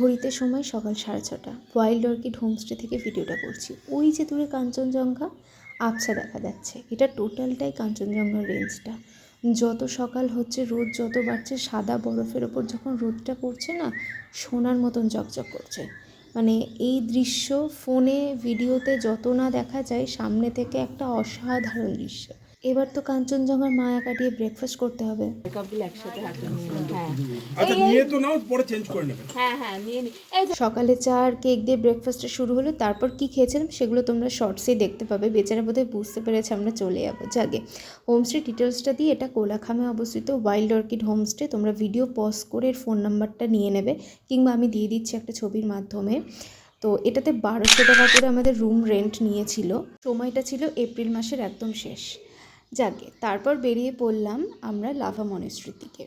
ঘড়িতে সময় সকাল সাড়ে ছটা। ওয়াইল্ড অর্কিড হোমস্টে থেকে ভিডিওটা করছি। ওই যে দূরে কাঞ্চনজঙ্ঘা, আবছা দেখা যাচ্ছে। এটা টোটালটাই কাঞ্চনজঙ্ঘার রেঞ্জটা যত সকাল হচ্ছে, রোদ যত বাড়ছে, সাদা বরফের ওপর যখন রোদটা পড়ছে না, সোনার মতন চকচক করছে। মানে এই দৃশ্য ফোনে, ভিডিওতে যত না দেখা যায়, সামনে থেকে একটা অসাধারণ দৃশ্য। এবার তো কাঞ্চনজঙ্ঘার মায়া কাটিয়ে ব্রেকফাস্ট করতে হবে। নাও। হ্যাঁ। আচ্ছা নিয়ে তো নাও পরে চেঞ্জ করে নেবে। হ্যাঁ হ্যাঁ সকালে চা আর কেক দিয়ে ব্রেকফাস্টটা শুরু হলো তারপর কি খেয়েছিলাম সেগুলো তোমরা শর্টসেই দেখতে পাবে। বেচারা বোধহয় বুঝতে পেরেছে আমরা চলে যাব। জাগে হোমস্টে ডিটেলসটা দিয়ে এটা কোলাখামে অবস্থিত ওয়াইল্ড অর্কিড হোমস্টে তোমরা ভিডিও পজ করে এর ফোন নাম্বারটা নিয়ে নেবে কিংবা আমি দিয়ে দিচ্ছি একটা ছবির মাধ্যমে। তো এটাতে বারোশো টাকা করে আমাদের রুম রেন্ট নিয়েছিল। সময়টা ছিল এপ্রিল মাসের একদম শেষ। যাকে। তারপর বেরিয়ে পড়লাম আমরা লাভা মনেস্ট্রির দিকে।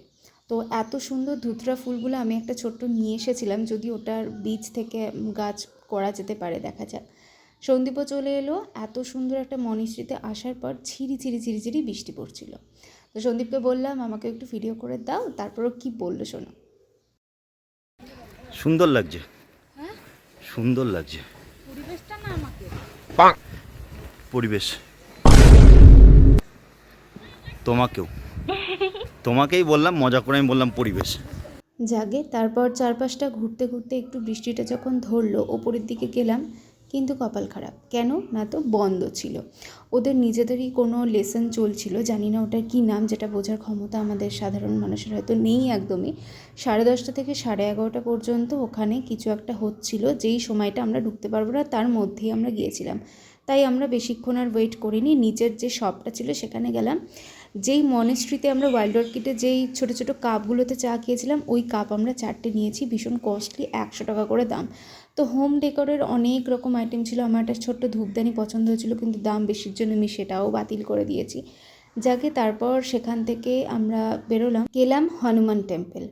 তো এত সুন্দর ধুতরা ফুলগুলো আমি একটা ছোট্ট নিয়ে এসেছিলাম যদি ওটার বীজ থেকে গাছ করা যেতে পারে দেখা যাক। সন্দীপও চলে এলো এত সুন্দর একটা মনিশ্রীতে আসার পর ঝিরি ঝিরি ঝিরি ঝিরি বৃষ্টি পড়ছিল। তো সন্দীপকে বললাম আমাকে একটু ভিডিও করে দাও তারপরও কি বলল শোনো। সুন্দর লাগছে। সুন্দর লাগছে। পরিবেশ। তোমাকেও। তোমাকেই বললাম, মজা করে আমি বললাম পরিবেশ। জাগে, তারপর চারপাশটা ঘুরতে ঘুরতে একটু বৃষ্টিটা যখন ধরলো, ওপরের দিকে গেলাম, কিন্তু কপাল খারাপ। কেন? না তো বন্ধ ছিল। ওদের নিজেদেরই কোনো লেসন চলছিল, জানি না ওটার কী নাম, যেটা বোঝার ক্ষমতা আমাদের সাধারণ মানুষের হয়তো নেই একদমই। সাড়ে দশটা থেকে সাড়ে এগারোটা পর্যন্ত ওখানে কিছু একটা হচ্ছিল, যেই সময়টা আমরা ঢুকতে পারব না, তার মধ্যেই আমরা গিয়েছিলাম। তাই আমরা বেশিক্ষণ আর ওয়েট করিনি, নিচের যে শপটা ছিল, সেখানে গেলাম। যেই মনেস্ট্রিতে আমরা ওয়াইল্ড অর্কিডে যেই ছোটো ছোটো কাপগুলোতে চা খেয়েছিলাম, ওই কাপ আমরা চারটে নিয়েছি, ভীষণ কস্টলি একশো টাকা করে দাম। তো হোম ডেকোরের অনেক রকম আইটেম ছিল, আমার একটা ছোট্ট ধূপদানি পছন্দ হয়েছিল, কিন্তু দাম বেশির জন্য আমি সেটাও বাতিল করে দিয়েছি। যাকে তারপর সেখান থেকে আমরা বেরোলাম, গেলাম হনুমান টেম্পল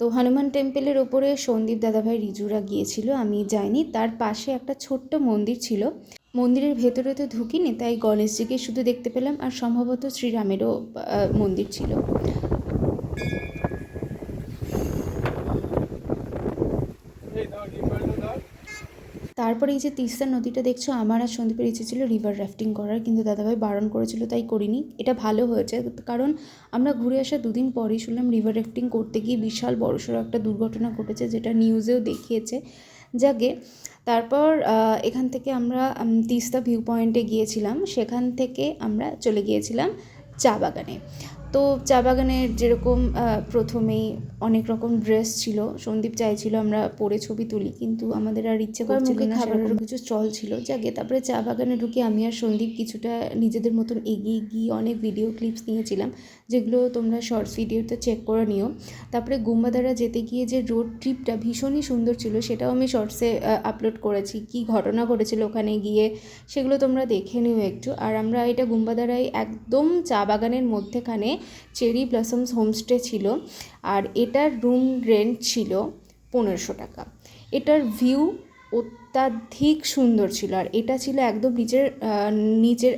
তো হনুমান টেম্পলের ওপরে সন্দীপ দাদাভাই রিজুরা গিয়েছিল, আমি যাইনি, তার পাশে একটা ছোট্ট মন্দির ছিল। মন্দিরের ভেতরে তো ঢুকিনি, তাই গণেশজিকে শুধু দেখতে পেলাম আর সম্ভবত শ্রীরামেরও মন্দির ছিল। তারপরে এই যে তিস্তা নদীটা দেখছ, আমার আর সন্দীপের ইচ্ছে ছিল রিভার রাফটিং করার, কিন্তু দাদাভাই বারণ করেছিল, তাই করিনি। এটা ভালো হয়েছে, কারণ আমরা ঘুরে আসা দুদিন পরেই শুনলাম রিভার রাফটিং করতে গিয়ে বিশাল বড়সড় একটা দুর্ঘটনা ঘটেছে, যেটা নিউজেও দেখিয়েছে। যাকে তারপর এখান থেকে আমরা তিস্তা ভিউ পয়েন্টে গিয়েছিলাম। সেখান থেকে আমরা চলে গিয়েছিলাম চা বাগানে। তো চা বাগানের যেরকম প্রথমেই অনেক রকম ড্রেস ছিল সন্দীপ চাইছিল আমরা পরে ছবি তুলি কিন্তু আমাদের আর ইচ্ছে করছিল না খাবারেরও কিছু স্টল ছিল। যাকে তারপরে চা বাগানে ঢুকে আমি আর সন্দীপ কিছুটা নিজেদের মতন এগিয়ে গিয়ে অনেক ভিডিও ক্লিপস নিয়েছিলাম যেগুলো তোমরা শর্টস ভিডিওতে চেক করে নিও। তারপরে গুম্বাদারা যেতে গিয়ে যে রোড ট্রিপটা ভীষণই সুন্দর ছিল সেটাও আমি শর্টসে আপলোড করেছি। কি ঘটনা ঘটেছিল ওখানে গিয়ে সেগুলো তোমরা দেখে নিও একটু। আর আমরা এটা গুম্বাদারায় একদম চা বাগানের মধ্যেখানে চেরি ব্লসমস হোমস্টে ছিল আর এটার রুম রেন্ট ছিল পনেরোশো টাকা। এটার ভিউ অত্যাধিক সুন্দর ছিল আর এটা ছিল একদম নিচের নিচের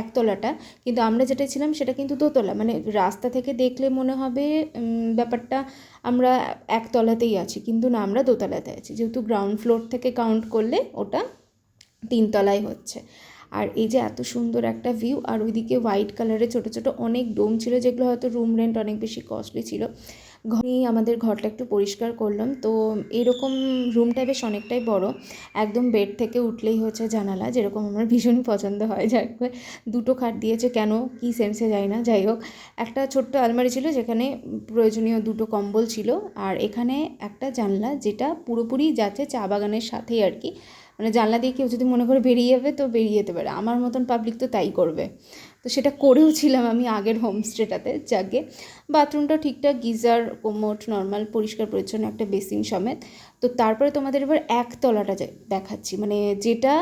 একতলাটা। কিন্তু আমরা যেটা ছিলাম সেটা কিন্তু দোতলা। মানে রাস্তা থেকে দেখলে মনে হবে ব্যাপারটা আমরা একতলাতেই আছি। কিন্তু না, আমরা দোতলাতে আছি। যেহেতু গ্রাউন্ড ফ্লোর থেকে কাউন্ট করলে ওটা তিনতলায় হচ্ছে। আর এই যে এত সুন্দর একটা ভিউ আর ওইদিকে হোয়াইট কালারের ছোটো ছোটো অনেক ডোম ছিল, যেগুলো হয়তো রুম রেন্ট অনেক বেশি কস্টলি ছিল। ঘরেই আমাদের ঘরটা একটু পরিষ্কার করলাম। তো এরকম রুমটা বেশ অনেকটাই বড়। একদম বেড থেকে উঠলেই হচ্ছে জানালা, যেরকম আমার ভীষণই পছন্দ হয়। যাই দুটো খাট দিয়েছে কেন? কি সেন্সে যায় না। যাই হোক, একটা ছোট্ট আলমারি ছিল, যেখানে প্রয়োজনীয় দুটো কম্বল ছিল। আর এখানে একটা জানলা, যেটা পুরোপুরি যাচ্ছে চা বাগানের সাথেই আর কি। মানে জানলা দিয়ে কেউ যদি মনে করে বেরিয়ে যাবে তো বেরিয়ে যেতে পারে। আমার মতন পাবলিক তো তাই করবে। তো সেটা করেও ছিলাম আমি আগের হোমস্টেটাতে যাকে বাথরুমটা ঠিকঠাক গিজার, কোমোট নর্মাল পরিষ্কার, পরিচ্ছন্ন একটা বেসিন সমেত। তো তারপরে তোমাদের এবার একতলাটা দেখাচ্ছি। মানে যেটা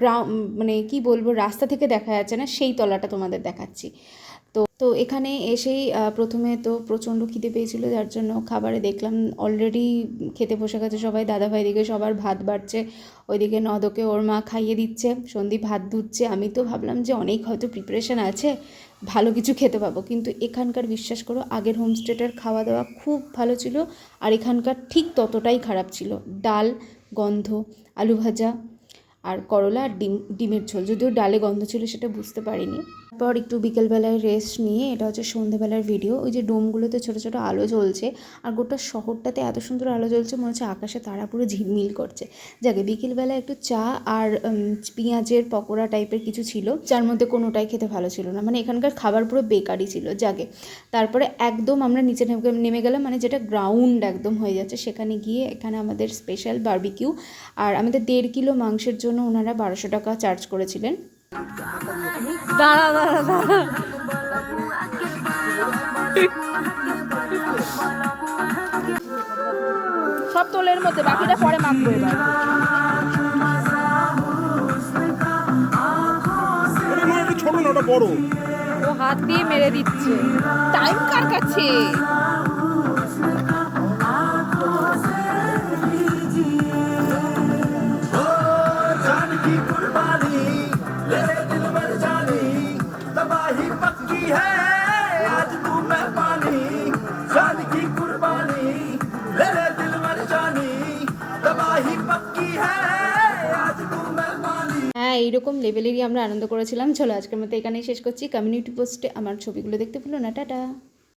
গ্রাউন্ড মানে কি বলব, রাস্তা থেকে দেখা যাচ্ছে না, সেই তলাটা তোমাদের দেখাচ্ছি। তো তো এখানে এসেই প্রথমে তো প্রচণ্ড খিদে পেয়েছিল, যার জন্য খাবারে দেখলাম অলরেডি খেতে বসে গেছে সবাই, দাদাভাই দিকে সবার ভাত বাড়ছে। ওইদিকে নদকে ওর মা খাইয়ে দিচ্ছে, সন্দীপ ভাত ধুচ্ছে আমি তো ভাবলাম যে অনেক হয়তো প্রিপারেশন আছে ভালো কিছু খেতে পাবো। কিন্তু এখানকার বিশ্বাস করো, আগের হোমস্টেটার খাওয়া দাওয়া খুব ভালো ছিল আর এখানকার ঠিক ততটাই খারাপ ছিল। ডাল, গন্ধ, আলু ভাজা আর করলা আর ডিম, ডিমের ঝোল। যদিও ডালে গন্ধ ছিল সেটা বুঝতে পারিনি। তারপর একটু বিকেলবেলায় রেস্ট নিয়ে, এটা হচ্ছে সন্ধেবেলার ভিডিও ওই যে ডোমগুলোতে ছোটো ছোটো আলো জ্বলছে, আর গোটা শহরটাতে এত সুন্দর আলো জ্বলছে, মনে হচ্ছে আকাশে তারা পুরো ঝিলমিল করছে। যাকে বিকেলবেলা একটু চা আর পেঁয়াজের পকোড়া টাইপের কিছু ছিল, যার মধ্যে কোনোটাই খেতে ভালো ছিল না। মানে এখানকার খাবার পুরো বেকারি ছিল। যাকে তারপরে একদম আমরা নিচে নেমে গেলাম মানে যেটা গ্রাউন্ড একদম হয়ে যাচ্ছে, সেখানে গিয়ে এখানে আমাদের স্পেশাল বারবিকিউ আর আমাদের দেড় কিলো মাংসের জন্য ওনারা বারোশো টাকা চার্জ করেছিলেন। দাঁড়া দাঁড়া দাঁড়া। সব তোলের মধ্যে বাকিটা পরে মাখবো এবার। ছোট না ওটা বড়। ও হাত দিয়ে মেরে দিচ্ছে। টাইম কার কাছে? जान হ্যাঁ এইরকম লেভেলেরই আমরা আনন্দ করেছিলাম। চলো আজকের মতো এখানেই শেষ করছি। কমিউনিটি পোস্টে আমার ছবিগুলো দেখতে ভুলো না। টাটা।